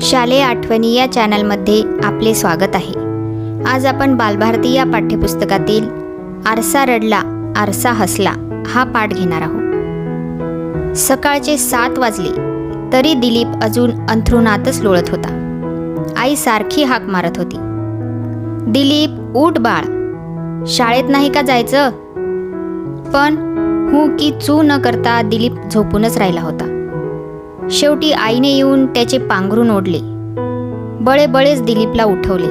शालेय आठवणी या चॅनलमध्ये आपले स्वागत आहे. आज आपण बालभारती या पाठ्यपुस्तकातील आरसा रडला आरसा हसला हा पाठ घेणार आहोत. सकाळचे सात वाजले तरी दिलीप अजून अंथरुणातच लोळत होता. आई सारखी हाक मारत होती. दिलीप उठ बाळ. शाळेत नाही का जायचं? पण हू की चू न करता दिलीप झोपूनच राहिला होता. शेवटी आईने येऊन त्याचे पांघरून ओढले. बळे बळेच दिलीपला उठवले.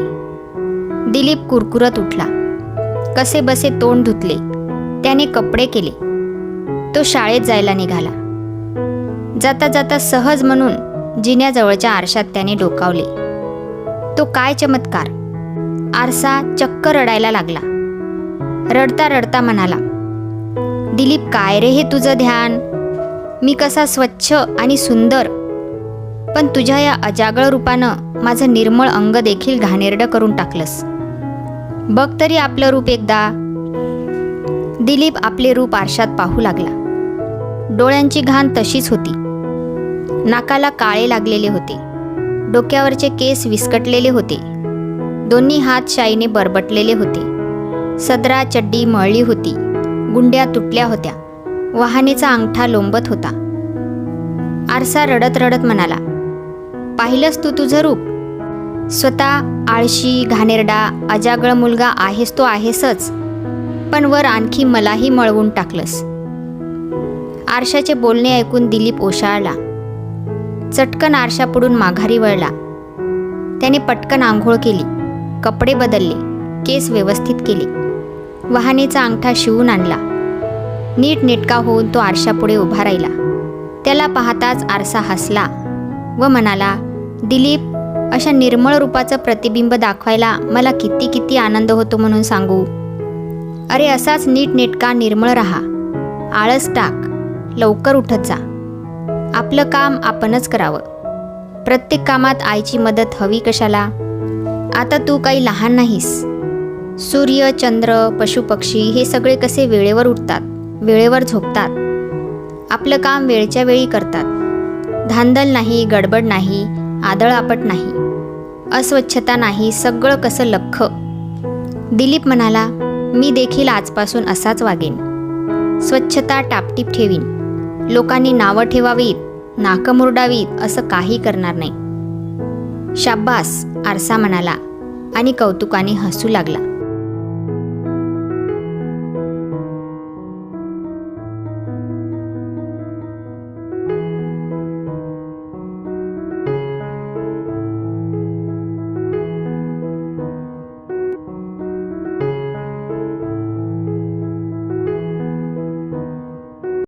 दिलीप कुरकुरत उठला. कसे बसे तोंड धुतले. त्याने कपडे केले. तो शाळेत जायला निघाला. जाता जाता सहज म्हणून जिन्याजवळच्या आरशात त्याने डोकावले. तो काय चमत्कार. आरसा चक्क रडायला लागला. रडता रडता म्हणाला दिलीप काय रे हे तुझं ध्यान? मी कसा स्वच्छ आणि सुंदर. पण तुझ्या या अजागळ रूपानं माझं निर्मळ अंग देखील घाणेरडं करून टाकलंस. बघ तरी आपलं रूप एकदा. दिलीप आपले रूप आरशात पाहू लागला. डोळ्यांची घाण तशीच होती. नाकाला काळे लागलेले होते. डोक्यावरचे केस विस्कटलेले होते. दोन्ही हात शाईने बरबटलेले होते. सदरा चड्डी मळली होती. गुंड्या तुटल्या होत्या. वाहनेचा अंगठा लोंबत होता. आरसा रडत रडत म्हणाला पाहिलंस तू तुझं रूप? स्वतः आळशी घाणेरडा अजागळ मुलगा आहेस तो आहेसच पण वर आणखी मलाही मळवून टाकलंस. आरशाचे बोलणे ऐकून दिलीप ओशाळला. चटकन आरशापुढून माघारी वळला. त्याने पटकन आंघोळ केली कपडे बदलले केस व्यवस्थित केले. वाहनेचा अंगठा शिवून आणला. नीट नेटका होऊन तो आरशापुढे उभा राहिला. त्याला पाहताच आरसा हसला व म्हणाला दिलीप अशा निर्मळ रूपाचं प्रतिबिंब दाखवायला मला किती किती आनंद होतो म्हणून सांगू. अरे असाच नीट नेटका निर्मळ राहा. आळस टाक. लवकर उठत जा. आपलं काम आपणच करावं. प्रत्येक कामात आईची मदत हवी कशाला? आता तू काही लहान नाहीस. सूर्य चंद्र पशुपक्षी हे सगळे कसे वेळेवर उठतात? वेळेवर झोपतात. आपलं काम वेळच्या वेळी करतात. धांदल नाही गडबड नाही आदळआपट नाही. अस्वच्छता नाही सगळं कसं लख्ख. दिलीप म्हणाला मी देखील आजपासून असाच वागेन. स्वच्छता टापटीप ठेवीन. लोकांनी नावं ठेवावीत नाकं मुरडावीत असं काही करणार नाही. शाब्बास आरसा म्हणाला आणि कौतुकाने हसू लागला.